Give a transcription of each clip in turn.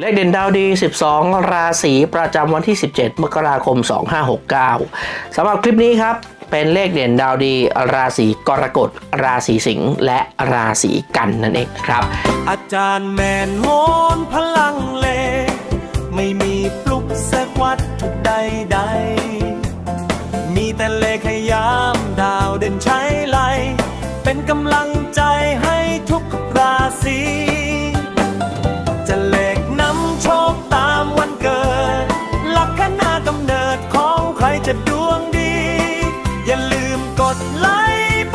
เลขเด่นดาวดี 12 ราศีประจำวันที่ 17 มกราคม 2569 สำหรับคลิปนี้ครับ เป็นเลขเด่นดาวดี ราศีกรกฎ ราศีสิงห์และราศีกันนั่นเองครับ อาจารย์แมนโหนพลังเล ไม่มีปลุกเสกวัตถุใดใด มีแต่เลขยามดาวเด่นใช้ไล เป็นกำลังใจให้ทุกราศี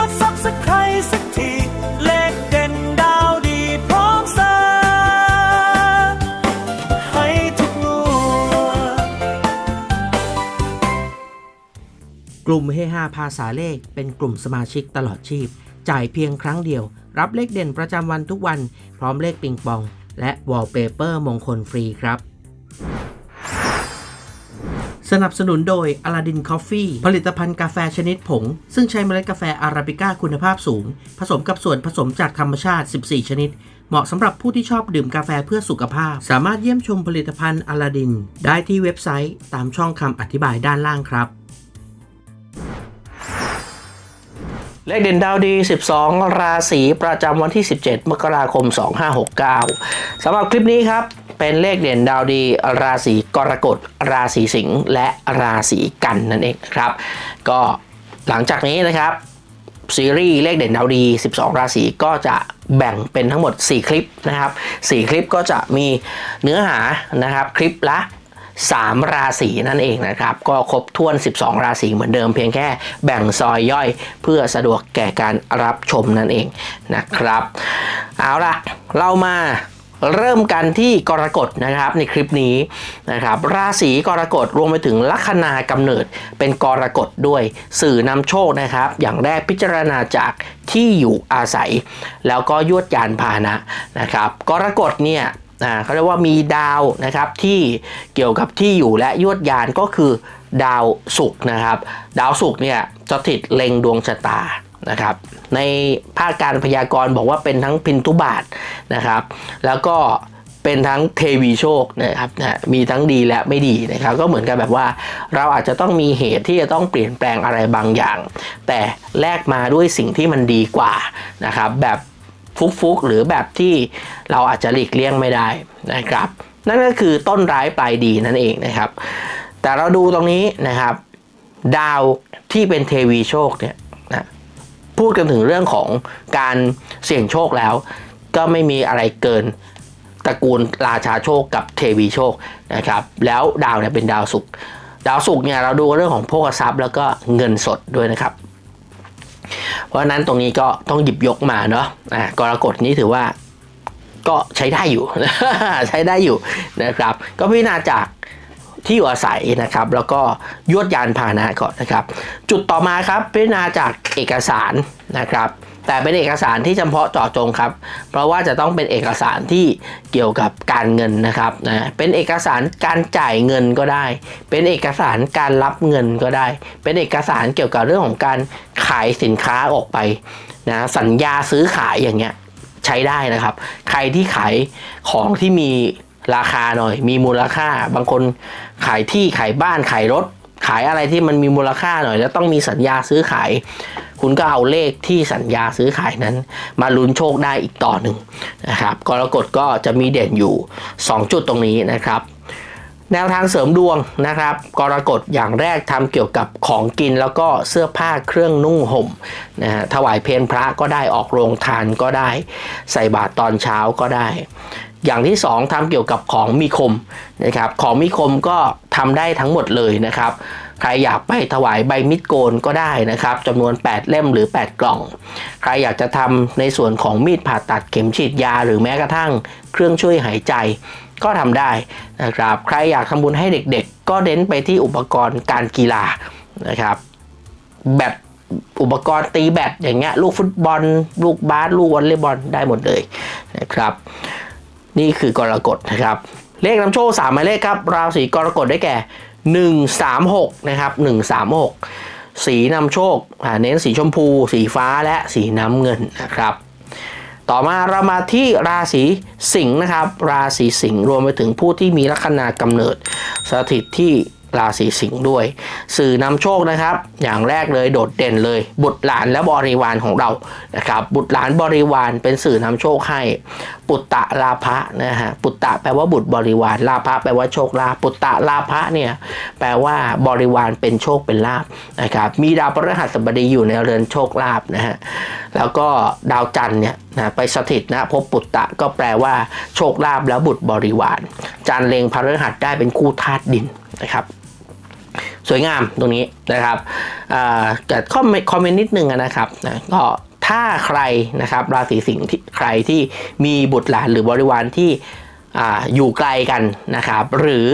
ค์ปัดซับสไครสักที เลขเด่นดาวดีพร้อมเสร์ให้ทุกงวดกลุ่มเฮฮาภาษาเลขเป็นกลุ่มสมาชิกตลอดชีพ จ่ายเพียงครั้งเดียว รับเลขเด่นประจำวันทุกวัน พร้อมเลขปิงปอง และวอลเปเปอร์มงคลฟรีครับ สนับสนุนโดย Aladdin Coffee ผลิตภัณฑ์กาแฟชนิดผง ซึ่งใช้เมล็ดกาแฟอาราบิก้าคุณภาพสูง ผสมกับส่วนผสมจากธรรมชาติ 14 ชนิด เหมาะสำหรับผู้ที่ชอบดื่มกาแฟเพื่อสุขภาพ สามารถเยี่ยมชมผลิตภัณฑ์ Aladdin ได้ที่เว็บไซต์ตามช่องคำอธิบายด้านล่างครับ เลขเด่นดาวดี 12 ราศีประจำวันที่ 17 มกราคม 2569สำหรับคลิปนี้ครับ เป็นเลขเด่นดาวดีราศีกรกฎ ราศีสิงห์และราศีกันนั่นเองนะครับ ก็หลังจากนี้นะครับซีรีส์เลขเด่นดาวดี 12 ราศีก็จะแบ่งเป็นทั้งหมด 4 คลิปนะครับ4คลิปก็จะมีเนื้อหานะครับคลิปละ 3 ราศีนั่นเองนะครับ ก็ครบถ้วน 12 ราศีเหมือนเดิมเพียงแค่แบ่งซอยย่อยเพื่อสะดวกแก่การรับชมนั่นเองนะครับ เอาละเรามา เริ่มกันที่กรกฎนะครับในคลิปนี้นะครับราศีกรกฎรวมไปถึงลัคนากำเนิดเป็นกรกฎด้วยสื่อนำโชคนะครับ อย่างแรกพิจารณาจากที่อยู่อาศัย แล้วก็ยวดยานพาหนะนะครับกรกฎเนี่ยอ่าเขาเรียกว่ามีดาวนะครับที่เกี่ยวกับที่อยู่และยวดยานก็คือดาวศุกร์นะครับ ดาวศุกร์เนี่ยสถิตเล็งดวงชะตา นะครับในภาคการพยากรณ์บอกว่าเป็นทั้งพินทุบาทนะครับ แล้วก็เป็นทั้งเทวีโชคนะครับนะมีทั้งดีและไม่ดีนะครับ ก็เหมือนกันแบบว่า เราอาจจะต้องมีเหตุที่จะต้องเปลี่ยนแปลงอะไรบางอย่าง แต่แลกมาด้วยสิ่งที่มันดีกว่านะครับแบบฟุกๆหรือแบบที่เราอาจจะหลีกเลี่ยงไม่ได้นะครับ นั่นก็คือต้นร้ายปลายดีนั่นเองนะครับ แต่เราดูตรงนี้นะครับ ดาวที่เป็นเทวีโชคเนี่ย พูดกันถึงเรื่องของการเสี่ยงโชคแล้ว ก็ไม่มีอะไรเกินตระกูลราชาโชคกับเทวีโชคนะครับแล้วดาวเนี่ยเป็นดาวศุกร์ดาวศุกร์เนี่ยเราดูเรื่องของโภคทรัพย์แล้วก็เงินสดด้วยนะครับ เพราะฉะนั้นตรงนี้ก็ต้องหยิบยกมาเนาะอ่ากรกฎนี้ถือว่าก็ใช้ได้อยู่ ใช้ได้อยู่นะครับ ก็พิจารณาจาก ที่อยู่อาศัยนะครับ แล้วก็ยวดยานพาหนะก่อนนะครับ จุดต่อมาครับพิจารณาจากเอกสารนะครับแต่เป็นเอกสารที่จำเพาะเจาะจงครับ เพราะว่าจะต้องเป็นเอกสารที่เกี่ยวกับการเงินนะครับนะเป็นเอกสารการจ่ายเงินก็ได้ เป็นเอกสารการรับเงินก็ได้ เป็นเอกสารเกี่ยวกับเรื่องของการขายสินค้าออกไปนะสัญญาซื้อขายอย่างเงี้ยใช้ได้นะครับ ใครที่ขายของที่มี ราคาหน่อย มีมูลค่า บางคนขายที่ขายบ้านขายรถ ขายอะไรที่มันมีมูลค่าหน่อย แล้วต้องมีสัญญาซื้อขาย คุณก็เอาเลขที่สัญญาซื้อขายนั้น มาลุ้นโชคได้อีกต่อหนึ่งนะครับกรกฎก็จะมีเด่นอยู่ 2 จุดตรงนี้นะครับ แนวทางเสริมดวงนะครับ กรกฎอย่างแรกทำเกี่ยวกับของกินแล้วก็เสื้อผ้าเครื่องนุ่งห่มนะฮะถวายเพลพระก็ได้ออกโรงทานก็ได้ ใส่บาตรตอนเช้าก็ได้ อย่างที่สองทำเกี่ยวกับของมีคมนะครับของมีคมก็ทำได้ทั้งหมดเลยนะครับใครอยากไปถวายใบมิดโกนก็ได้นะครับจำนวน 8 เล่มหรือ 8 กล่อง ใครอยากจะทำในส่วนของมีดผ่าตัดเข็มฉีดยาหรือแม้กระทั่งเครื่องช่วยหายใจ ก็ทำได้นะครับ ใครอยากทำบุญให้เด็กๆ ก็เน้นไปที่อุปกรณ์การกีฬานะครับแบตอุปกรณ์ตีแบตอย่างเงี้ยลูกฟุตบอล ลูกบาสลูกวอลเลย์บอลได้หมดเลยนะครับ นี่คือกรกฎนะครับ เลขนำโชคสามหมายเลขครับ ราศีกรกฎได้แก่ 136 นะครับ 136 สีนำโชคเน้นสีชมพู สีฟ้าและสีน้ำเงินนะครับ ต่อมาเรามาที่ราศีสิงห์นะครับ ราศีสิงห์รวมไปถึงผู้ที่มีลัคนากำเนิดสถิตที่ ราศีสิงห์ด้วย สื่อนำโชคนะครับ อย่างแรกเลยโดดเด่นเลย บุตรหลานและบริวารของเรานะครับบุตรหลานบริวารเป็นสื่อนำโชคให้ ปุตตะลาภะนะฮะปุตตะแปลว่าบุตรบริวารลาภะแปลว่าโชคลาภปุตตะลาภะเนี่ยแปลว่าบริวารเป็นโชคเป็นลาภนะครับมีดาวพฤหัสบดีอยู่ในเรือนโชคลาภนะฮะแล้วก็ดาวจันทร์เนี่ยนะไปสถิตนะพบปุตตะก็แปลว่าโชคลาภแล้วบุตรบริวาร จันทร์เลงพฤหัสได้เป็นคู่ธาตุดินนะครับ สวยงามตรงนี้นะครับแต่คอมเมนต์คอมเมนต์นิดนึงนะครับนะก็ถ้าใครนะครับราศีสิงห์ที่ใครที่มีบุตรหลานหรือบริวารที่อ่อยู่ไกลกันนะครับ หรือ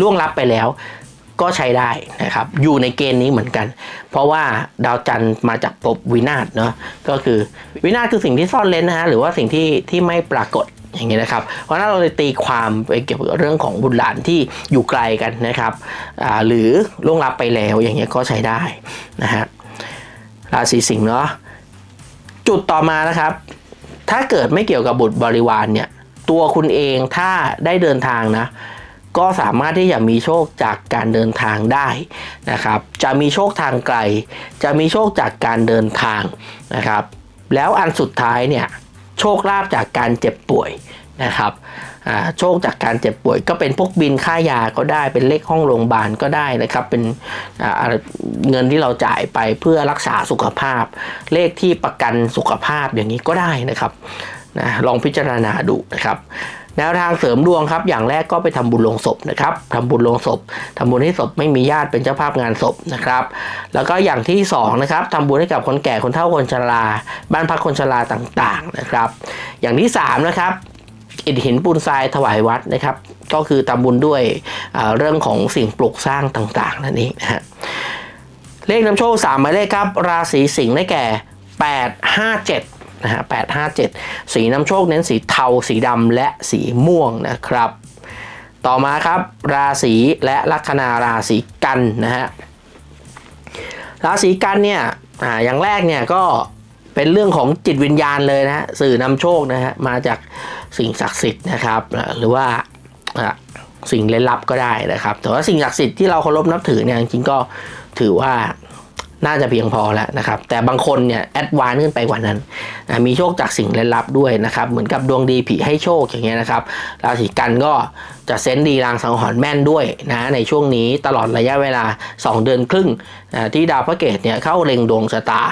ล่วงลับไปแล้วก็ใช้ได้นะครับ อยู่ในเกณฑ์นี้เหมือนกัน เพราะว่าดาวจันทร์มาจากภพวินาศเนาะก็คือวินาศคือสิ่งที่ซ่อนเร้นนะฮะหรือว่าสิ่งที่ที่ไม่ปรากฏ อย่างนี้นะครับ เพราะนั้นเราเลยตีความไปเกี่ยวกับเรื่องของบุตรหลานที่อยู่ไกลกันนะครับหรือล่วงลับไปแล้วอย่างเงี้ยก็ใช้ได้นะฮะราศีสิงห์เนาะจุดต่อมานะครับ ถ้าเกิดไม่เกี่ยวกับบุตรบริวารเนี่ยตัวคุณเองถ้าได้เดินทางนะก็สามารถที่จะมีโชคจากการเดินทางได้นะครับ จะมีโชคทางไกล จะมีโชคจากการเดินทางนะครับ แล้วอันสุดท้ายเนี่ย โชคลาภจากการเจ็บป่วยนะครับโชคจากการเจ็บป่วยก็เป็นพวกบินค่ายาก็ได้เป็นเลขห้องโรงพยาบาลก็ได้นะครับเป็นเงินที่เราจ่ายไปเพื่อรักษาสุขภาพ เลขที่ประกันสุขภาพอย่างนี้ก็ได้นะครับนะลองพิจารณาดูนะครับ แนวทางเสริมดวงครับ อย่างแรกก็ไปทำบุญลงศพนะครับทำบุญลงศพทำบุญให้ศพไม่มีญาติเป็นเจ้าภาพงานศพนะครับ แล้วก็อย่างที่สองนะครับทำบุญให้กับคนแก่คนเฒ่าคนชรา บ้านพักคนชราต่างๆนะครับ อย่างที่สามนะครับอิฐหินปูนทรายถวายวัดนะครับ ก็คือทำบุญด้วยเรื่องของสิ่งปลูกสร้างต่างๆนั่นเองนะฮะเลขนำโชค3หมายเลขครับ ราศีสิงห์ได้แก่ 857 นะฮะ857 สีนำโชคเน้นสีเทา สีดำและสีม่วงนะครับ ต่อมาครับ ราศีและลัคนาราศีกันนะฮะราศีกันเนี่ยอ่าอย่างแรกเนี่ยก็เป็นเรื่องของจิตวิญญาณเลยนะฮะสื่อนำโชคนะฮะมาจากสิ่งศักดิ์สิทธิ์นะครับ หรือว่าอ่าสิ่งเล่นลับก็ได้นะครับ แต่ว่าสิ่งศักดิ์สิทธิ์ที่เราเคารพนับถือเนี่ยจริงๆก็ถือว่า น่าจะเพียงพอแล้วนะครับ แต่บางคนเนี่ยแอดวานขึ้นไปกว่านั้น มีโชคจากสิ่งเล่นลับด้วยนะครับ เหมือนกับดวงดีผีให้โชคอย่างเงี้ยนะครับ ราศีกันก็จะเซนดีรางสังหรณ์แม่นด้วยนะในช่วงนี้ตลอดระยะเวลา 2 เดือนครึ่งที่ดาวพระเกตเนี่ยเข้าเล็งดวงชะตา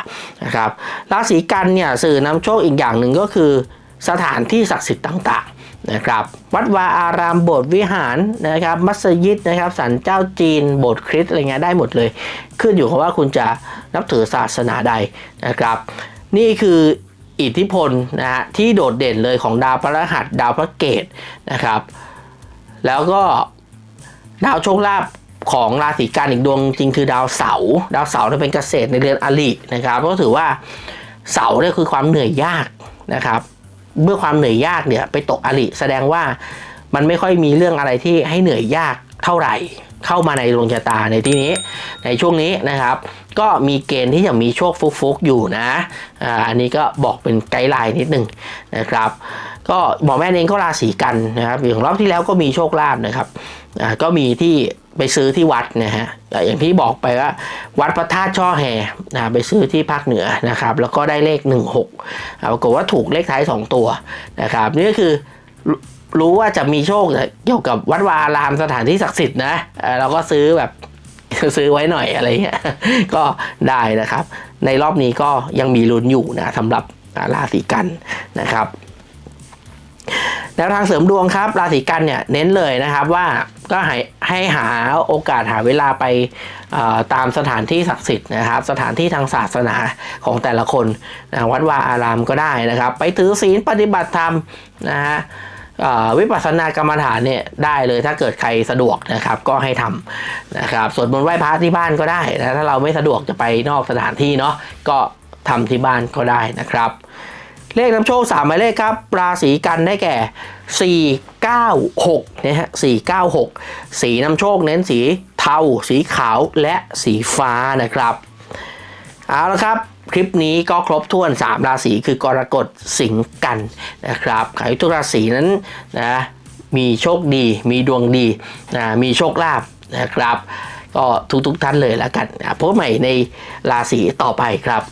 นะครับ ราศีกันเนี่ยสื่อนำโชคอีกอย่างหนึ่งก็คือ สถานที่ศักดิ์สิทธิ์ต่างๆนะครับวัดวาอารามโบสถ์วิหารนะครับมัสยิดนะครับสันเจ้าจีนโบสถ์คริสต์อะไรเงี้ยได้หมดเลย ขึ้นอยู่กับว่าคุณจะนับถือศาสนาใดนะครับ นี่คืออิทธิพลนะฮะที่โดดเด่นเลยของดาวพฤหัสดาวพระเกตนะครับ แล้วก็ดาวโชคลาภของราศีกันอีกดวงจริงคือดาวเสาร์ดาวเสาร์เนี่ยเป็นเกษตรในเรือนอรินะครับก็ถือว่าเสาร์เนี่ยคือความเหนื่อยยากนะครับ เมื่อความเหนื่อยยากเนี่ยไปตกอริแสดงว่ามันไม่ค่อยมีเรื่องอะไรที่ให้เหนื่อยยากเท่าไหร่เข้ามาในดวงชะตาในที่นี้ในช่วงนี้นะครับ ก็มีเกณฑ์ที่จะมีโชคฟุกๆอยู่นะอ่าอันนี้ก็บอกเป็นไกด์ไลน์นิดนึงนะครับ ก็หมอแม่เองก็ราศีกันนะครับอย่างรอบที่แล้วก็มีโชคลาภนะครับก็มีที่ ไปซื้อที่วัดนะฮะอย่างที่บอกไปว่า วัดพระธาตุช่อแห่นะไปซื้อที่ภาคเหนือนะครับ แล้วก็ได้เลข 16อ่าปรากฏว่าถูกเลขท้าย 2 ตัวนะครับ นี่ก็คือรู้รู้ว่าจะมีโชคเกี่ยวกับวัดวาอารามสถานที่ศักดิ์สิทธิ์นะเราก็ซื้อแบบซื้อไว้หน่อยอะไรเงี้ยก็ได้นะครับ ในรอบนี้ก็ยังมีลุ้นอยู่นะสำหรับราศีกันนะครับแนวทางเสริมดวงครับ ราศีกันเนี่ยเน้นเลยนะครับว่าก็ให้ ให้หาโอกาสหาเวลาไปตามสถานที่ศักดิ์สิทธิ์นะครับ สถานที่ทางศาสนาของแต่ละคนนะวัดวาอารามก็ได้นะครับ ไปถือศีลปฏิบัติธรรมนะฮะวิปัสสนากรรมฐานเนี่ยได้เลยถ้าเกิดใครสะดวกนะครับก็ให้ทำนะครับสวนบนต์ไหว้พระที่บ้านก็ได้นะถ้าเราไม่สะดวกจะไปนอกสถานที่เนาะก็ทำที่บ้านก็ได้นะครับ เลขนำโชค3หมายเลขครับราศีกันได้แก่ 496นะฮะ496 สีนำโชคเน้นสีเทา สีขาวและสีฟ้านะครับ เอาละครับ คลิปนี้ก็ครบถ้วน 3 ราศีคือกรกฎสิงห์กันนะครับให้ทุกราศีนั้นนะมีโชคดี มีดวงดีนะมีโชคลาภนะครับ ก็ทุกๆท่านเลยแล้วกันนะพบใหม่ในราศีต่อไปครับ